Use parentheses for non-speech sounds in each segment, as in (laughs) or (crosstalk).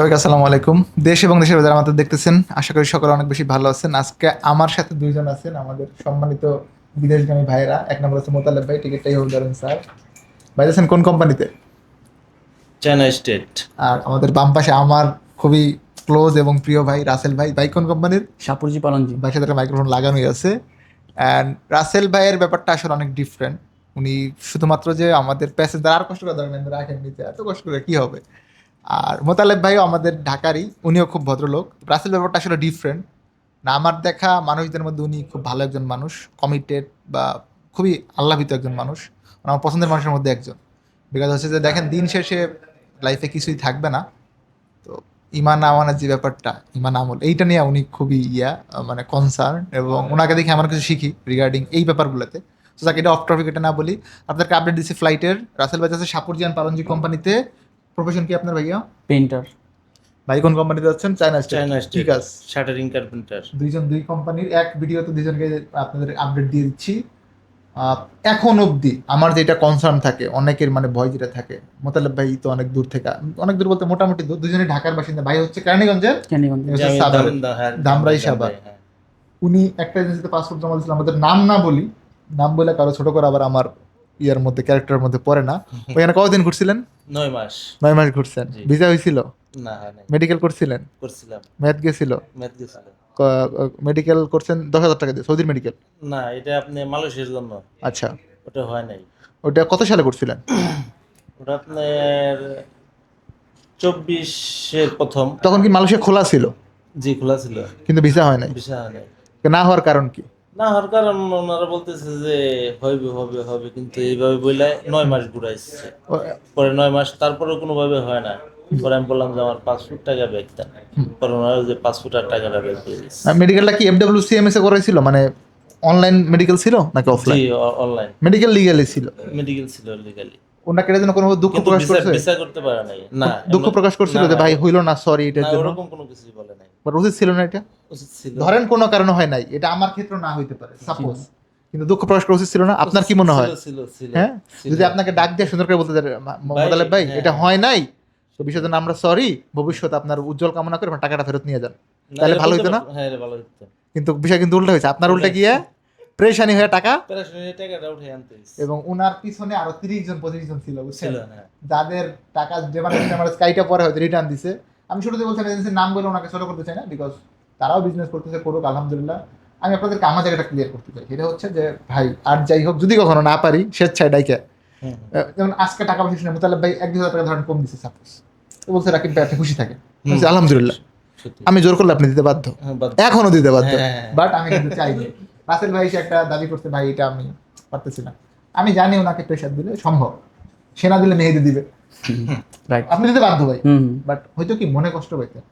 সবাইকে আসসালামু আলাইকুম। দেশ এবং দেশের যারা আমাদের দেখতেছেন। আশা করি সকলে অনেক বেশি ভালো আছেন। আজকে আমার সাথে দুইজন আছেন আমাদের সম্মানিত বিদেশগামী ভাইরা এক নম্বর হচ্ছে মোতালেব ভাই টিকিটটাই হোল্ড করেন স্যার। ভাই আছেন কোন কোম্পানিতে চায়না স্টেট। আর আমাদের বাম পাশে আমার খুবই ক্লোজ এবং প্রিয় ভাই রাসেল ভাই। ভাই কোন কোম্পানির সাপুরজি পালনজি। ভাই সাথে একটা মাইক্রোফোন লাগানোই আছে। অ্যান্ড রাসেল ভাইয়ের ব্যাপারটা আসলে অনেক ডিফারেন্ট উনি শুধুমাত্র যে আমাদের প্যাসেঞ্জার আর কষ্ট করে ধরেন রাখেন নিতে এত কষ্ট করে কি হবে? আর মোতালেব ভাইও আমাদের ঢাকারই, উনিও খুব ভদ্রলোক। রাসেল ব্যাপারটা আসলে ডিফারেন্ট না, আমার দেখা মানুষদের মধ্যে উনি খুব ভালো একজন মানুষ কমিটেড বা খুবই আল্লাভিত একজন মানুষ। আমার পছন্দের মানুষের মধ্যে একজন। বিকজ হচ্ছে যে দেখেন, দিন শেষে লাইফে কিছুই থাকবে না। তো ইমান আমানের যে ব্যাপারটা, ইমান আমল, এইটা নিয়ে উনি খুবই ইয়া মানে কনসার্ন এবং ওনাকে দেখে আমার কিছু শিখি রিগার্ডিং এই ব্যাপারগুলোতে। তো যাকে, এটা অফ টপিক এটা না বলি। আপনাদেরকে আপডেট দিচ্ছি ফ্লাইটের রাসেল আছে সাপুরজিয়ান পালনজি কোম্পানিতে প্রফেশন কি আপনার ভাইয়া? পেন্টার ভাই কোন কোম্পানিতে যাচ্ছেন? চায়না চায়না ঠিক আছে। শাটারিং কার্পেন্টার দুইজন দুই কোম্পানির এক ভিডিওতে দুইজনকে আপনাদের আপডেট দিয়ে দিচ্ছি। এখন অবধি আমার যেটা কনসার্ন থাকে অনেকের মানে ভয় যেটা থাকে মোতালেব ভাই তো অনেক দূর থেকে অনেক দূর বলতে মোটামুটি দূর দুজনেই ঢাকার বাসিন্দা। ভাই হচ্ছে কেরানীগঞ্জের? ধামরাই সাভার। হ্যাঁ। উনি একটা এজেন্সিতে পাসপোর্ট জমা দিয়েছিলেন আমাদের নাম না বলি নাম বলে কারও ছোট করে আবার আমার ইয়ার মধ্যে ক্যারেক্টারের মধ্যে পড়ে না। (laughs) ওইখানে কতদিন ঘুরছিলেন? নয় মাস। নয় মাস ঘুরছেন। ভিসা হয়েছিল? না মেডিকেল করছিলেন? করছিলাম। ম্যাথ গেছিল? ম্যাথ গেছিল। মেডিকেল করছেন দশ হাজার টাকা দিয়ে সৌদির মেডিকেল না এটা আপনি মালয়েশিয়ার জন্য। আচ্ছা। ওটা হয় নাই। ওটা কত সালে করছিলেন? (clears throat) ওটা আপনার চব্বিশের প্রথম। তখন কি মালয়েশিয়া খোলা ছিল? জি খোলা ছিল। কিন্তু ভিসা হয় নাই। ভিসা হয় নাই। না হওয়ার কারণ কি? না হওয়ার কারণ ওনারা বলতেছে যে হবে হবে হবে কিন্তু এইভাবে বললে নয় মাস ঘুরাইছে পরে নয় মাস তারপরে কোনোভাবে হয় না। পরে আমি বললাম যে আমার পাঁচ ফুট টাকা ব্যাগ দেন। পরে ওনারা যে পাঁচ ফুট আর টাকাটা ব্যাগ দিয়ে মেডিকেলটা কি এফডব্লিউ সিএমএস এ করেছিল মানে অনলাইন মেডিকেল ছিল নাকি অফলাইন অনলাইন মেডিকেল লিগালি ছিল। মেডিকেল ছিল লিগালি ওনাকে জন্য কোনো দুঃখ প্রকাশ করছে? ভিসা করতে পারে নাই। না দুঃখ প্রকাশ করছিল যে ভাই হইল না সরি এটার জন্য। ওরকম কোনো কিছুই বলে নাই। বাট উচিত ছিল না এটা? উচিত ছিল। ধরেন কোনো কারণে হয় নাই। এটা আমার ক্ষেত্রে না হইতে পারে সাপোজ কিন্তু দুঃখ প্রকাশ করা উচিত ছিল না? আপনার কি মনে হয়? হ্যাঁ? যদি আপনাকে ডাক দিয়ে সুন্দর করে বলতে মোহাম্মদ ভাই হ্যাঁ। এটা হয় নাই? তো জন্য আমরা সরি ভবিষ্যতে আপনার উজ্জ্বল কামনা করে টাকাটা ফেরত নিয়ে যান। তাহলে ভালো হইতো না? হ্যাঁ ভালো কিন্তু বিষয় কিন্তু উল্টা হয়েছে। আপনার উল্টা গিয়ে প্রেশানি হয়ে টাকা। এবং উনার পিছনে আরও তিরিশ জন পঁচিশ জন ছিল বুঝছেন? যাদের টাকা মানে স্কাইটা পরে হয়তো রিটার্ন দিছে। আমি শুরুতে বলছিলাম এজেন্সির নাম বলে ওনাকে ছোট করতে চাই না বিকজ তারাও বিজনেস করতেছে করুক আলহামদুলিল্লাহ। আমি আপনাদেরকে আমার জায়গাটা ক্লিয়ার করতে চাই। সেটা হচ্ছে যে ভাই আর যাই হোক যদি কখনো না পারি স্বেচ্ছায় ডাইকে। যেমন আজকে টাকা পয়সা শুনে মোতালেব ভাই এক দুই হাজার টাকা ধরেন কম দিছে সাপোজ তো বলছে রাকিব ভাই আপনি খুশি থাকে আলহামদুলিল্লাহ। আমি জোর করলে আপনি দিতে বাধ্য। হ্যাঁ, এখনও দিতে বাধ্য। হ্যাঁ, হ্যাঁ। বাট আমি কিন্তু চাইনি রাসেল ভাই একটা দাবি করতে ভাই এটা আমি পারতেছি না। আমি জানি ওনাকে প্রেশার দিলে সম্ভব। সেনা দিলে মেহেদি দিবে। আপনি দিতে বাধ্য ভাই। বাট হয়তো কি মনে কষ্ট পাইতেন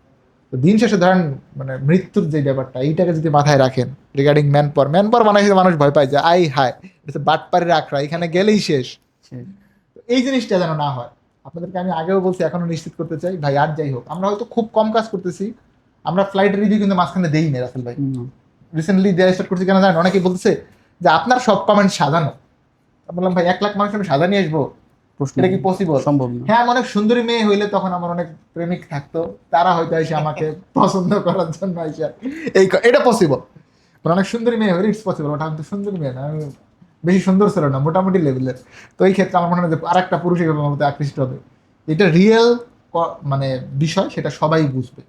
তো দিন শেষে ধরেন মানে মৃত্যুর যে ব্যাপারটা এইটাকে যদি মাথায় রাখেন রিগার্ডিং ম্যান পর ম্যান পর মানে মানুষ ভয় পায় যে আই হায় এটা বাটপাড়ির আখড়া এখানে গেলেই শেষ। এই জিনিসটা যেন না হয়। আপনাদেরকে আমি আগেও বলছি এখনও নিশ্চিত করতে চাই ভাই আর যাই হোক আমরা হয়তো খুব কম কাজ করতেছি আমরা ফ্লাইটের রিভিউ কিন্তু মাঝখানে দেই না রাসেল ভাই। রিসেন্টলি দেওয়া স্টার্ট করছি কেন জানেন? অনেকেই বলতেছে যে আপনার সব কমেন্ট সাজানো। বললাম ভাই এক লাখ মানুষ আমি সাজা নিয়ে আসব। এটা কি পসিবল সম্ভব হ্যাঁ অনেক সুন্দরী মেয়ে হইলে তখন আমার অনেক প্রেমিক থাকতো। তারা হয়তো এসে আমাকে (laughs) পছন্দ করার জন্য এসে এই এটা পসিবল মানে অনেক সুন্দরী মেয়ে হইলে ইটস পসিবল ওটা আমি তো সুন্দরী মেয়ে না আমি বেশি সুন্দর ছিল না মোটামুটি লেভেলের তো এই ক্ষেত্রে আমার মনে হয় যে আর একটা পুরুষ আমার মধ্যে আকৃষ্ট হবে। এটা রিয়েল মানে বিষয় সেটা সবাই বুঝবে।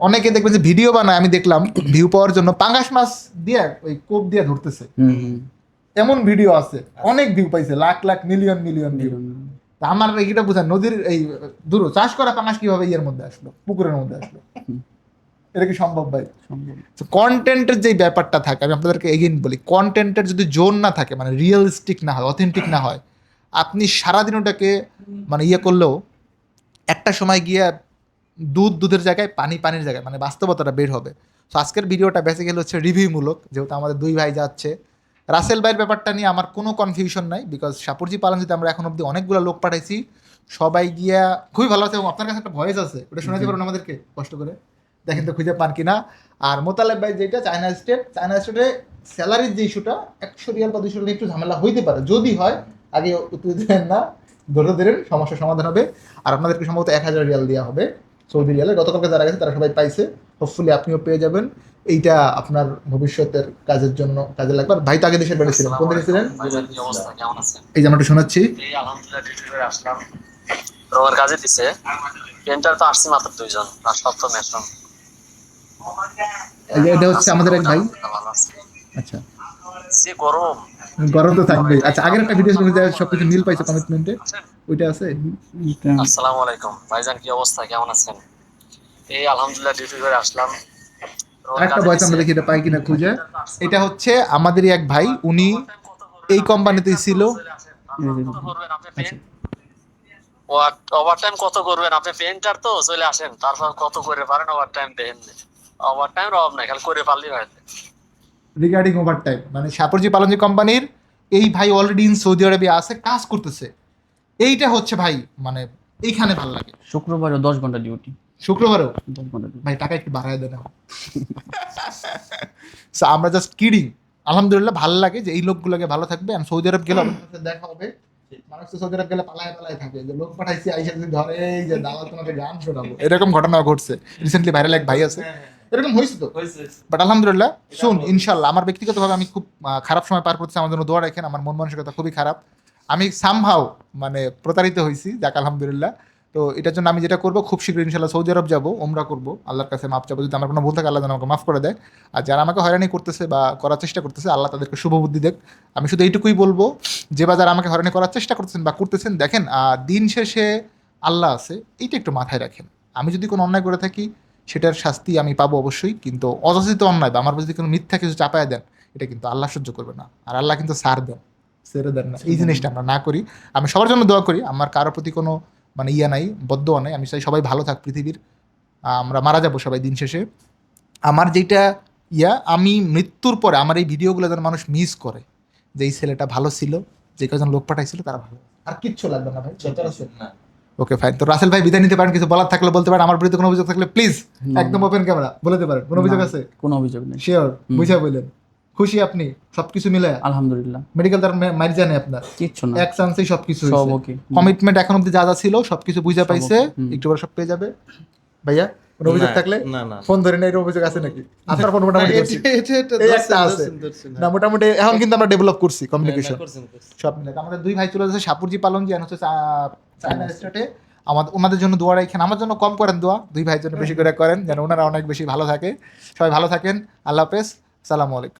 অনেকে দেখবে যে ভিডিও বানায় আমি দেখলাম ভিউ পাওয়ার জন্য পাঙ্গাস মাছ দিয়ে ওই কোপ দিয়ে ধরতেছে। এমন ভিডিও আছে অনেক ভিউ পাইছে লাখ লাখ মিলিয়ন মিলিয়ন তা আমার এটা বোঝান নদীর এই দূর চাষ করা পাঙাশ কীভাবে ইয়ের মধ্যে আসলো পুকুরের মধ্যে আসলো? এটা কি সম্ভব ভাই? কন্টেন্টের যে ব্যাপারটা থাকে আমি আপনাদেরকে এগেইন বলি কন্টেন্টের যদি জোন না থাকে মানে রিয়েলিস্টিক না হয় অথেন্টিক না হয় আপনি সারাদিন ওটাকে মানে ইয়ে করলেও একটা সময় গিয়ে দুধ দুধের জায়গায় পানি পানির জায়গায় মানে বাস্তবতাটা বের হবে। সো আজকের ভিডিওটা বেসিক্যালি হচ্ছে রিভিউমূলক যেহেতু আমাদের দুই ভাই যাচ্ছে। রাসেল ভাইয়ের ব্যাপারটা নিয়ে আমার কোনো কনফিউশন নাই বিকজ সাপুরজি পালন যদি আমরা এখন অব্দি অনেকগুলো লোক পাঠাইছি সবাই গিয়া খুবই ভালো আছে এবং আপনার কাছে একটা ভয়েস আছে ওটা শোনাতে পারবেন আমাদেরকে কষ্ট করে। দেখেন তো খুঁজে পান কিনা। আর মোতালেব ভাই যেটা চায়না স্টেট চায়না স্টেটে স্যালারির যে ইস্যুটা একশো রিয়াল বা দুশো রিয়াল একটু ঝামেলা হইতে পারে। যদি হয় আগে উত্তর দেবেন না ধরে দেবেন সমস্যার সমাধান হবে। আর আপনাদেরকে সম্ভবত এক হাজার রিয়াল দেওয়া হবে। সৌদি রিয়ালে। গতকালকে যারা গেছে তারা সবাই পাইছে। হোপফুলি আপনিও পেয়ে যাবেন। এইটা আপনার ভবিষ্যতের কাজের জন্য কাজে লাগবে। আর ভাই তো আগে দেশের ছিলেন। কোন দেশে ছিলেন? এই যে আমরা একটু শোনাচ্ছি। রোমার কাজে দিছে। পেন্টার তো আসছে মাত্র দুইজন। আর সব তো মেশন এটা হচ্ছে আমাদের এক ভাই। আচ্ছা। যে গরম। গরম তো থাকবেই। আচ্ছা আগের একটা ভিডিও শুনে সবকিছু মিল পাইছে কমিটমেন্টে ওইটা আছে? আসসালামু আলাইকুম। ভাইজান কি অবস্থা? কেমন আছেন? এই আলহামদুলিল্লাহ ডিউটি করে আসলাম। কাজে বয়স আমরা দেখি এটা পাই কিনা খুঁজে। এটা হচ্ছে আমাদেরই এক ভাই। উনি এই কোম্পানিতেই ছিল। কত করবেন ওভার টাইম কত করবেন? আপনি পেন্টার তো চলে আসেন। তারপর কত করে পারেন ওভার টাইম দেন? ওভার টাইম অভাব নাই খালি করে পারলেই হয় রিগার্ডিং ওভার টাইম মানে সাপরজি পালনজি কোম্পানির এই ভাই অলরেডি ইন সৌদি আরবিয়া আছে কাজ করতেছে। এইটা হচ্ছে ভাই মানে এইখানে ভালো লাগে। শুক্রবারে দশ ঘণ্টা ডিউটি শুক্রবারেও? দশ ঘণ্টা ডিউটি ভাই টাকা একটু বাড়ায় দেন (laughs) আমরা জাস্ট কিডিং আলহামদুলিল্লাহ ভালো লাগে যে এই লোকগুলোকে ভালো থাকবে। আমি সৌদি আরব গেলে দেখা হবে। মানুষ তো সৌদি আরব গেলে পালায় পালায় থাকে। যে লোক পাঠাইছি আইসা যদি ধরে এই যে দাদা তোমাকে গান শোনাবো। এরকম ঘটনা ঘটছে। রিসেন্টলি ভাইরাল এক ভাই আছে। এরকম হয়েছে তো? বাট আলহামদুলিল্লাহ শুন ইনশাল্লাহ আমার ব্যক্তিগতভাবে আমি খুব খারাপ সময় পার করতেছি আমার জন্য দোয়া রাখেন আমার মন মানসিকতা খুবই খারাপ। আমি সামহাও মানে প্রতারিত হয়েছি যাক আলহামদুলিল্লাহ। তো এটার জন্য আমি যেটা করব খুব শীঘ্রই ইনশাল্লাহ সৌদি আরব যাব ওমরা করব। আল্লাহর কাছে মাফ চাবো যদি আমার কোনো ভুল থাকে আল্লাহ যেন আমাকে মাফ করে দেয়। আর যারা আমাকে হয়রানি করতেছে বা করার চেষ্টা করতেছে আল্লাহ তাদেরকে শুভ বুদ্ধি দেখ আমি শুধু এইটুকুই বলব যে বা যারা আমাকে হয়রানি করার চেষ্টা করতেছেন বা করতেছেন দেখেন দিন শেষে আল্লাহ আছে এইটা একটু মাথায় রাখেন। আমি যদি কোনো অন্যায় করে থাকি সেটার শাস্তি আমি পাবো অবশ্যই কিন্তু অযাচিত অন্যায় বা আমার প্রতি কোনো মিথ্যা কিছু চাপায় দেন এটা কিন্তু আল্লাহ সহ্য করবে না। আর আল্লাহ কিন্তু সার দেন সেরে দেন না। এই জিনিসটা আমরা না করি। আমি সবার জন্য দোয়া করি। আমার কারোর প্রতি কোনো মানে ইয়া নাই বদ্ধ নাই। আমি চাই সবাই ভালো থাক পৃথিবীর। আমরা মারা যাব সবাই দিন শেষে। আমার যেটা ইয়া আমি মৃত্যুর পরে আমার এই ভিডিওগুলো যেন মানুষ মিস করে যে এই ছেলেটা ভালো ছিল যে কজন লোক পাঠাইছিল তারা ভালো। আর কিচ্ছু লাগবে না ভাই না ওকে ফাইন তো রাসেল ভাই বিদায় নিতে পারেন কিছু বলার থাকলে বলতে পারেন আমার বিরুদ্ধে কোনো অভিযোগ থাকলে প্লিজ একদম ওপেন ক্যামেরা বলে দিতে পারেন কোনো অভিযোগ আছে? কোনো অভিযোগ নেই। শিওর বুঝা বললেন। খুশি আপনি? সবকিছু মিলে? আলহামদুলিল্লাহ। মেডিকেল তার মারি জানে আপনার। কিচ্ছু না। এক চান্সেই সবকিছু সব ওকে কমিটমেন্ট এখন অব্দি যা যা ছিল সবকিছু বুঝা পাইছে। একটু পরে সব পেয়ে যাবে। ভাইয়া কোনো অভিযোগ থাকলে? না না। ফোন ধরে না এর অভিযোগ আছে নাকি? আপনার ফোন মোটামুটি এটা- এটা- এটা এই একটা আছে। না মোটামুটি এখন কিন্তু আমরা ডেভেলপ করছি হ্যাঁ, কমিউনিকেশন। সব মিলে। আমাদের দুই ভাই চলে যাচ্ছে সাপুরজি পালন জি হচ্ছে চায়না স্টেটে। আমাদের ওনাদের জন্য দোয়া রাখেন। আমার জন্য কম করেন দোয়া। দুই ভাইয়ের জন্য বেশি করে করেন, যেন ওনারা অনেক বেশি ভালো থাকে। সবাই ভালো থাকেন। আল্লাহ হাফেজ। সালামু আলাইকুম।